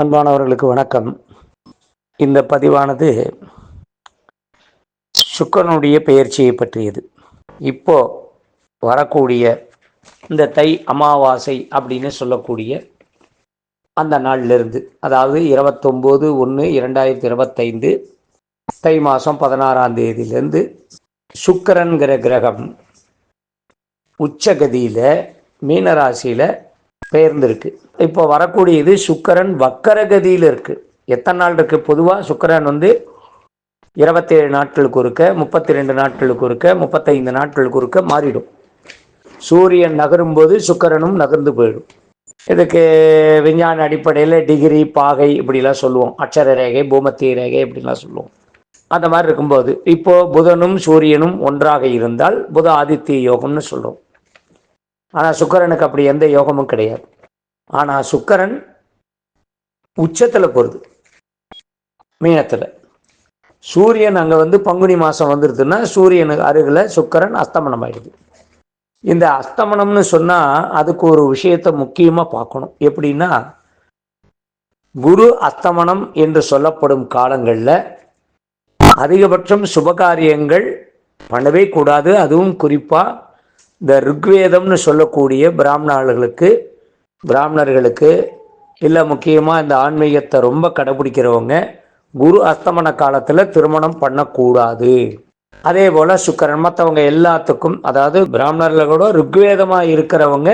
அன்பானவர்களுக்கு வணக்கம். இந்த பதிவானது சுக்கரனுடைய பெயர்ச்சியை பற்றியது. இப்போ வரக்கூடிய இந்த தை அமாவாசை அப்படின்னு சொல்லக்கூடிய அந்த நாளிலிருந்து அதாவது இருபத்தொம்போது ஒன்று இரண்டாயிரத்தி இருபத்தைந்து தை மாதம் பதினாறாம் தேதியிலேருந்து சுக்கரன்கிற கிரகம் உச்சகதியில் மீனராசியில் பெயர்ந்திருக்கு. இப்போ வரக்கூடியது சுக்கரன் வக்கரகதியில் இருக்குது எத்தனை நாள் இருக்குது பொதுவாக சுக்கரன் வந்து இருபத்தேழு நாட்களுக்கு ஒருக்க முப்பத்தி ரெண்டு நாட்களுக்கு ஒருக்க முப்பத்தைந்து நாட்களுக்கு ஒருக்க மாறிடும். சூரியன் நகரும்போது சுக்கரனும் நகர்ந்து போயிடும். இதுக்கு விஞ்ஞான அடிப்படையில் டிகிரி பாகை இப்படிலாம் சொல்லுவோம். அக்ஷர ரேகை பூமத்திய ரேகை இப்படிலாம் சொல்லுவோம். அந்த மாதிரி இருக்கும்போது இப்போ புதனும் சூரியனும் ஒன்றாக இருந்தால் புத ஆதித்ய யோகம்னு சொல்கிறோம் ஆனால் சுக்கரனுக்கு அப்படி எந்த யோகமும் கிடையாது. ஆனால் சுக்கரன் உச்சத்தில் போகிறது மீனத்தில். சூரியன் அங்கே வந்து பங்குனி மாதம் வந்துடுதுன்னா சூரியனுக்கு அருகில் சுக்கரன் அஸ்தமனம் ஆயிடுது. இந்த அஸ்தமனம்னு சொன்னால் அதுக்கு ஒரு விஷயத்தை முக்கியமாக பார்க்கணும். எப்படின்னா குரு அஸ்தமனம் என்று சொல்லப்படும் காலங்களில் அதிகபட்சம் சுபகாரியங்கள் பண்ணவே கூடாது. அதுவும் குறிப்பாக இந்த ருக்வேதம்னு சொல்லக்கூடிய பிராமணர்களுக்கு பிராமணர்களுக்கு இல்லை முக்கியமாக இந்த ஆன்மீகத்தை ரொம்ப கடைபிடிக்கிறவங்க குரு அஸ்தமன காலத்தில் திருமணம் பண்ணக்கூடாது. அதே போல் சுக்கரன் மற்றவங்க எல்லாத்துக்கும் அதாவது பிராமணர்கள் கூட ருக்வேதமாக இருக்கிறவங்க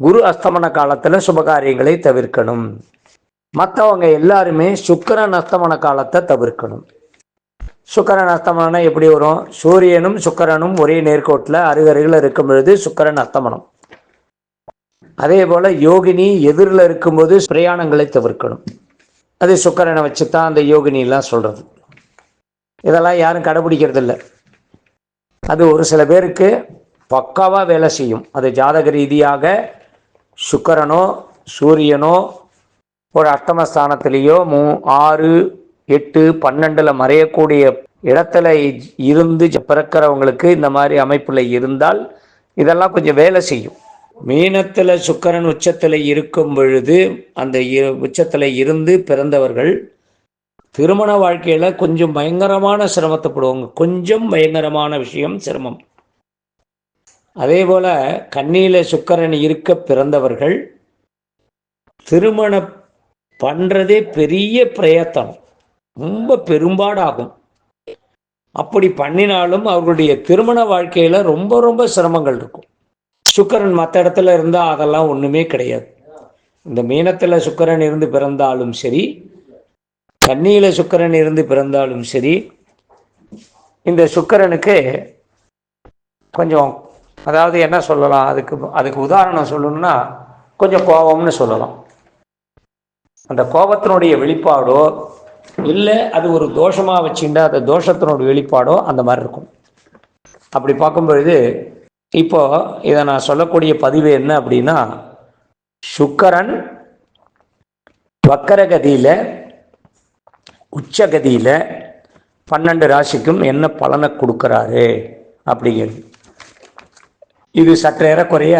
குரு அஸ்தமன காலத்தில் சுபகாரியங்களை தவிர்க்கணும். மற்றவங்க எல்லாருமே சுக்கரன் அஸ்தமன காலத்தை தவிர்க்கணும். சுக்கரன் அஸ்தமனம்னா எப்படி வரும்? சூரியனும் சுக்கரனும் ஒரே நேர்கோட்டில் அருகருகில் இருக்கும் பொழுது சுக்கரன் அஸ்தமனம். அதே போல் யோகினி எதிரில் இருக்கும்போது பிரயாணங்களை தவிர்க்கணும். அது சுக்கரனை வச்சு தான் அந்த யோகினிலாம் சொல்கிறது இதெல்லாம் யாரும் கடைபிடிக்கிறது இல்லை அது ஒரு சில பேருக்கு பக்காவாக வேலை செய்யும். அது ஜாதக ரீதியாக சுக்கரனோ சூரியனோ ஒரு அஷ்டமஸ்தானத்திலேயோ மூ ஆறு எட்டு பன்னெண்டில் மறையக்கூடிய இடத்துல இருந்து பிறக்கிறவங்களுக்கு இந்த மாதிரி அமைப்பில் இருந்தால் இதெல்லாம் கொஞ்சம் வேலை செய்யும். மீனத்தில் சுக்கரன் உச்சத்தில் இருக்கும் பொழுது அந்த உச்சத்தில் இருந்து பிறந்தவர்கள் திருமண வாழ்க்கையில் கொஞ்சம் பயங்கரமான சிரமத்தைப்படுவாங்க கொஞ்சம் பயங்கரமான விஷயம் சிரமம். அதே போல் கண்ணியில் சுக்கரன் இருக்க பிறந்தவர்கள் திருமணம் பண்ணுறதே பெரிய பிரயத்தனம். ரொம்ப பெரும்பாடாகும். அப்படி பண்ணினாலும் அவர்களுடைய திருமண வாழ்க்கையில் ரொம்ப ரொம்ப சிரமங்கள் இருக்கும். சுக்கரன் மற்ற இடத்துல இருந்தால் அதெல்லாம் ஒன்றுமே கிடையாது. இந்த மீனத்தில் சுக்கரன் இருந்து பிறந்தாலும் சரி கன்னியில் சுக்கரன் இருந்து பிறந்தாலும் சரி இந்த சுக்கரனுக்கு கொஞ்சம் அதாவது என்ன சொல்லலாம் அதுக்கு அதுக்கு உதாரணம் சொல்லணும்னா கொஞ்சம் கோபம்னு சொல்லலாம். அந்த கோபத்தினுடைய வெளிப்பாடோ இல்லை அது ஒரு தோஷமாக வச்சுட்டா அந்த தோஷத்தினுடைய வெளிப்பாடோ அந்த மாதிரி இருக்கும். அப்படி பார்க்கும்பொழுது இப்போ இதை நான் சொல்லக்கூடிய பதிவு என்ன அப்படின்னா சுக்கரன் வக்கரகதியில் உச்சகதியில் பன்னெண்டு ராசிக்கும் என்ன பலனை கொடுக்குறாரு அப்படிங்கிறது. இது சற்றேறக்குறைய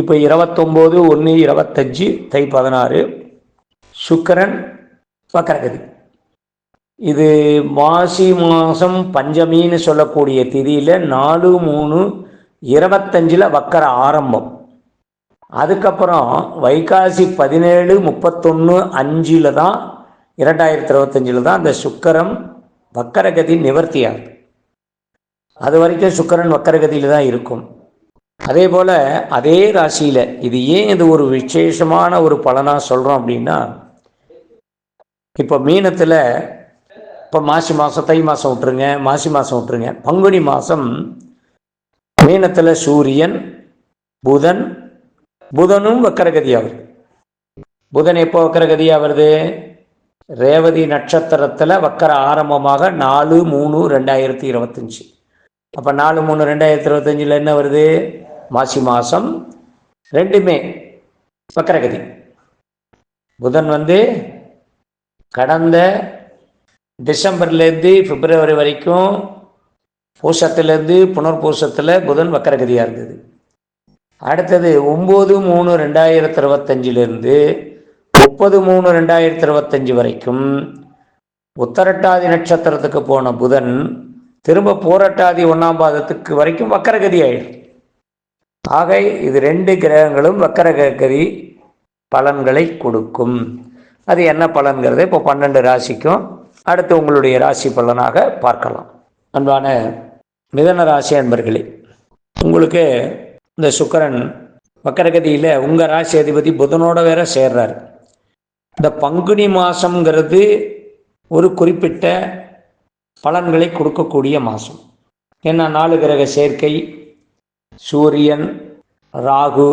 இப்போ இருபத்தொம்போது ஒன்று இருபத்தஞ்சி தை பதினாறு சுக்கரன் வக்கரகதி. இது மாசி மாதம் பஞ்சமின்னு சொல்லக்கூடிய திதியில் நாலு மூணு இருபத்தஞ்சில் வக்கர ஆரம்பம். அதுக்கப்புறம் வைகாசி பதினேழு முப்பத்தொன்று அஞ்சில் தான் இரண்டாயிரத்தி இருபத்தஞ்சில் தான் அந்த சுக்கரம் வக்கரகதி நிவர்த்தி ஆகுது அது வரைக்கும் சுக்கரன் வக்கரகதியில் தான் இருக்கும். அதே போல் அதே ராசியில் இது ஏன் இது ஒரு விசேஷமான ஒரு பலனாக சொல்கிறோம் அப்படின்னா இப்போ மீனத்தில் இப்போ மாசி மாதம் தை மாதம் விட்டுருங்க மாசி மாதம் விட்டுருங்க. பங்குனி மாதம் மீனத்தில் சூரியன் புதன் புதனும் வக்கரகதியாக வருது புதன் எப்போ வக்கரகதியாக வருது? ரேவதி நட்சத்திரத்தில் வக்கர ஆரம்பமாக நாலு மூணு ரெண்டாயிரத்தி இருபத்தஞ்சி. அப்போ நாலு மூணு ரெண்டாயிரத்தி இருபத்தஞ்சில் என்ன வருது? மாசி மாதம் ரெண்டுமே வக்கரகதி. புதன் வந்து கடந்த டிசம்பர்லேருந்து பிப்ரவரி வரைக்கும் பூசத்துலேருந்து புனர்பூசத்தில் புதன் வக்கரகதியாக இருந்தது. அடுத்தது ஒம்பது மூணு ரெண்டாயிரத்தி இருபத்தஞ்சிலேருந்து முப்பது மூணு ரெண்டாயிரத்தி இருபத்தஞ்சி வரைக்கும் உத்தரட்டாதி நட்சத்திரத்துக்கு போன புதன் திரும்ப போரட்டாதி ஒன்றாம் பாதத்துக்கு வரைக்கும் வக்கரகதி ஆயிடும் ஆக இது ரெண்டு கிரகங்களும் வக்கரகதி பலன்களை கொடுக்கும். அது என்ன பலன்கிறது? இப்போ பன்னெண்டு ராசிக்கும் அடுத்து உங்களுடைய ராசி பலனாக பார்க்கலாம். அன்பான மிதன ராசி அன்பர்களே உங்களுக்கு இந்த சுக்கரன் வக்கரகதியில் உங்கள் ராசி அதிபதி புதனோட வேற சேர்றாரு. இந்த பங்குனி மாதங்கிறது ஒரு குறிப்பிட்ட பலன்களை கொடுக்கக்கூடிய மாதம் ஏன்னா நாலு கிரக சேர்க்கை சூரியன் ராகு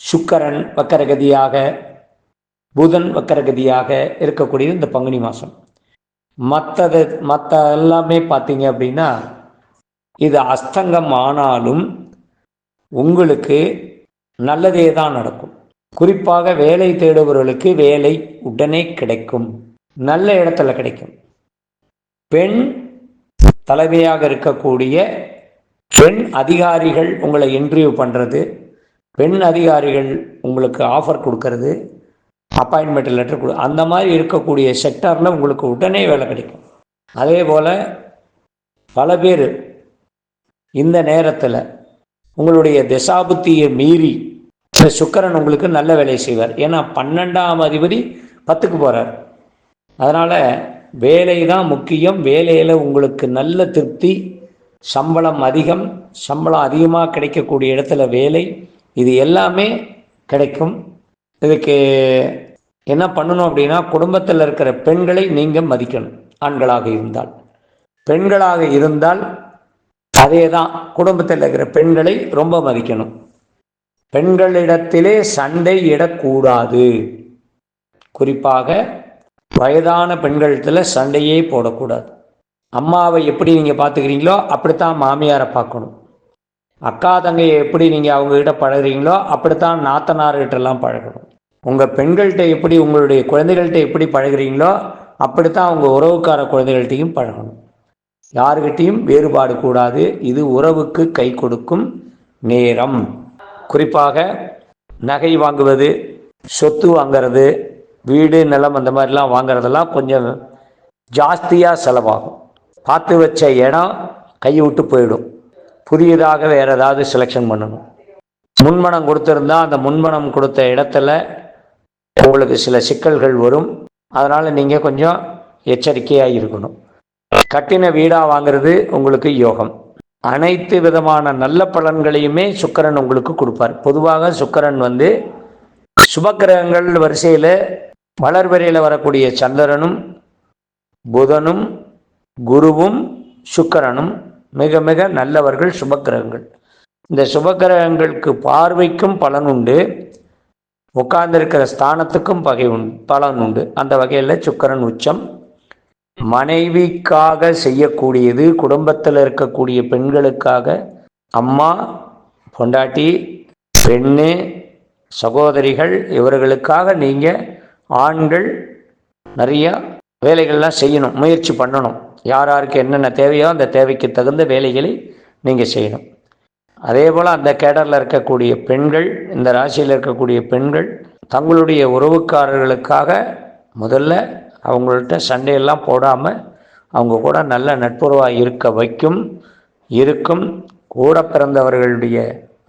சுக்கரன் வக்கரகதியாக புதன் வக்கரகதியாக இருக்கக்கூடியது இந்த பங்குனி மாதம் மற்றது மற்ற எல்லாமே பார்த்தீங்க அப்படின்னா இது அஸ்தங்கம் ஆனாலும் உங்களுக்கு நல்லதே தான் நடக்கும். குறிப்பாக வேலை தேடுபவர்களுக்கு வேலை உடனே கிடைக்கும். நல்ல இடத்துல கிடைக்கும். பெண் தலைமையாக இருக்கக்கூடிய பெண் அதிகாரிகள் உங்களை இன்டர்வியூ பண்ணுறது பெண் அதிகாரிகள் உங்களுக்கு ஆஃபர் கொடுக்கறது அப்பாயின்மெண்ட் லெட்டர் கொடு. அந்த மாதிரி இருக்கக்கூடிய செக்டாரில் உங்களுக்கு உடனே வேலை கிடைக்கும். அதே போல் பல பேர் இந்த நேரத்தில் உங்களுடைய திசாபுத்தியை மீறி சுக்கரன் உங்களுக்கு நல்ல வேலையை செய்வார். ஏன்னா பன்னெண்டாம் அதிபதி பத்துக்கு போகிறார் அதனால் வேலை தான் முக்கியம். வேலையில் உங்களுக்கு நல்ல திருப்தி சம்பளம் அதிகம் சம்பளம் அதிகமாக கிடைக்கக்கூடிய இடத்துல வேலை இது எல்லாமே கிடைக்கும். இதுக்கு என்ன பண்ணணும் அப்படின்னா குடும்பத்தில் இருக்கிற பெண்களை நீங்கள் மதிக்கணும். ஆண்களாக இருந்தால். பெண்களாக இருந்தால் அதே தான் குடும்பத்தில் இருக்கிற பெண்களை ரொம்ப மதிக்கணும். பெண்களிடத்திலே சண்டை இடக்கூடாது. குறிப்பாக வயதான பெண்களிடத்தில் சண்டையே போடக்கூடாது. அம்மாவை எப்படி நீங்கள் பார்த்துக்கிறீங்களோ அப்படித்தான் மாமியாரை பார்க்கணும். அக்கா தங்கையை எப்படி நீங்கள் அவங்ககிட்ட பழகுறீங்களோ அப்படித்தான் நாத்தனார்கிட்டலாம் பழகணும். உங்கள் பெண்கள்கிட்ட எப்படி உங்களுடைய குழந்தைகள்கிட்ட எப்படி பழகுறீங்களோ அப்படித்தான் அவங்க உறவுக்கார குழந்தைகள்கிட்டையும் பழகணும். யாருக்கிட்டையும் வேறுபாடு கூடாது. இது உறவுக்கு கை கொடுக்கும் நேரம். குறிப்பாக நகை வாங்குவது சொத்து வாங்கிறது வீடு நிலம் அந்த மாதிரிலாம் வாங்குறதெல்லாம் கொஞ்சம் ஜாஸ்தியாக செலவாகும். பார்த்து வச்ச இடம் கையை விட்டு போயிடும். புதியதாக வேறு ஏதாவது செலெக்ஷன் பண்ணணும். முன்மணம் கொடுத்துருந்தா அந்த முன்மணம் கொடுத்த இடத்துல உங்களுக்கு சில சிக்கல்கள் வரும். அதனால் நீங்கள் கொஞ்சம் எச்சரிக்கையாக இருக்கணும். கட்டின வீடாக வாங்குறது உங்களுக்கு யோகம். அனைத்து விதமான நல்ல பலன்களையுமே சுக்கரன் உங்களுக்கு கொடுப்பார். பொதுவாக சுக்கரன் வந்து சுபக்கிரகங்கள் வரிசையில் வளர்வரையில் வரக்கூடிய சந்திரனும் புதனும் குருவும் சுக்கரனும் மிக மிக நல்லவர்கள் சுபக்கிரகங்கள். இந்த சுபக்கிரகங்களுக்கு பார்வைக்கும் பலன் உண்டு. உட்கார்ந்திருக்கிற ஸ்தானத்துக்கும் பகை உண் பலன் உண்டு. அந்த வகையில் சுக்கரன் உச்சம். மனைவிக்காக செய்யக்கூடியது குடும்பத்தில் இருக்கக்கூடிய பெண்களுக்காக அம்மா பொண்டாட்டி பெண்ணு சகோதரிகள் இவர்களுக்காக நீங்கள் ஆண்கள் நிறையா வேலைகள்லாம் செய்யணும் முயற்சி பண்ணணும். யார் யாருக்கு என்னென்ன தேவையோ அந்த தேவைக்கு தகுந்த வேலைகளை நீங்கள் செய்யணும். அதே போல் அந்த கேடரில் இருக்கக்கூடிய பெண்கள் இந்த ராசியில் இருக்கக்கூடிய பெண்கள் தங்களுடைய உறவுக்காரர்களுக்காக முதல்ல அவங்கள்ட்ட சண்டையெல்லாம் போடாமல் அவங்க கூட நல்ல நட்புறவாக இருக்க வைக்கும் இருக்கும். கூட பிறந்தவர்களுடைய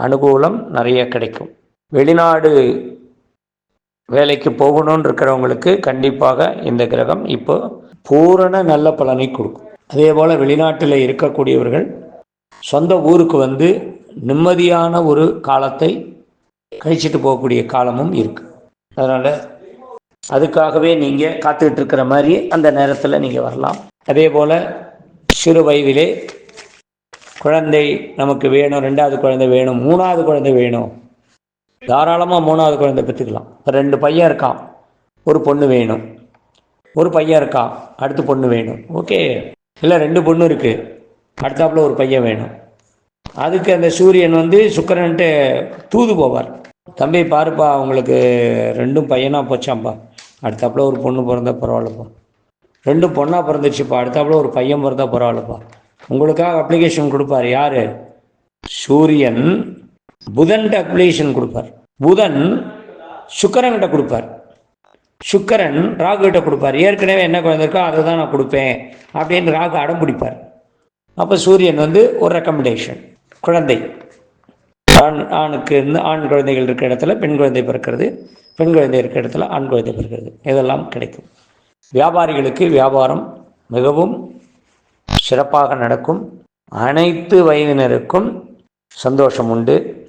அனுகூலம் நிறைய கிடைக்கும். வெளிநாடு வேலைக்கு போகணும்னு இருக்கிறவங்களுக்கு கண்டிப்பாக இந்த கிரகம் இப்போ பூரண நல்ல பலனை கொடுக்கும். அதே போல் வெளிநாட்டில் இருக்கக்கூடியவர்கள் சொந்த ஊருக்கு வந்து நிம்மதியான ஒரு காலத்தை கழிச்சிட்டு போகக்கூடிய காலமும் இருக்கு. அதனால் அதுக்காகவே நீங்கள் காத்துக்கிட்டு இருக்கிற மாதிரி அந்த நேரத்தில் நீங்கள் வரலாம். அதே போல் சிறு வயதிலே குழந்தை நமக்கு வேணும் ரெண்டாவது குழந்தை வேணும் மூணாவது குழந்தை வேணும். தாராளமாக மூணாவது குழந்தை பெற்றுக்கலாம். இப்போ ரெண்டு பையன் இருக்கான். ஒரு பொண்ணு வேணும். ஒரு பையன் இருக்கான். அடுத்து பொண்ணு வேணும். ஓகே. இல்லை ரெண்டு பொண்ணு இருக்குது அடுத்தாப்புல ஒரு பையன் வேணும். அதுக்கு அந்த சூரியன் வந்து சுக்கரன்ட்டு தூது போவார். தம்பி பாருப்பா அவங்களுக்கு ரெண்டும் பையனாக போச்சாம்ப்பா அடுத்தாப்புல ஒரு பொண்ணு பிறந்தா பரவாயில்லப்பா. ரெண்டும் பொண்ணாக பிறந்துச்சுப்பா அடுத்தாப்புல ஒரு பையன் பிறந்தா பரவாயில்லப்பா. உங்களுக்காக அப்ளிகேஷன் கொடுப்பார். யார்? சூரியன் புதன்கிட்ட அப்ளிகேஷன் கொடுப்பார். புதன் சுக்கரன்கிட்ட கொடுப்பார். சுக்கரன் ராகுகிட்ட கொடுப்பார். ஏற்கனவே என்ன குழந்தை இருக்கோ அதை தான் நான் கொடுப்பேன் அப்படின்னு ராகு அடம் பிடிப்பார். அப்போ சூரியன் வந்து ஒரு ரெக்கமெண்டேஷன் குழந்தை. ஆண் ஆணுக்கு ஆண் குழந்தைகள் இருக்கிற இடத்துல பெண் குழந்தை பிறக்கிறது பெண் குழந்தை இருக்கிற இடத்துல ஆண் குழந்தை பிறக்கிறது. இதெல்லாம் கிடைக்கும். வியாபாரிகளுக்கு வியாபாரம் மிகவும் சிறப்பாக நடக்கும். அனைத்து வயதினருக்கும் சந்தோஷம் உண்டு.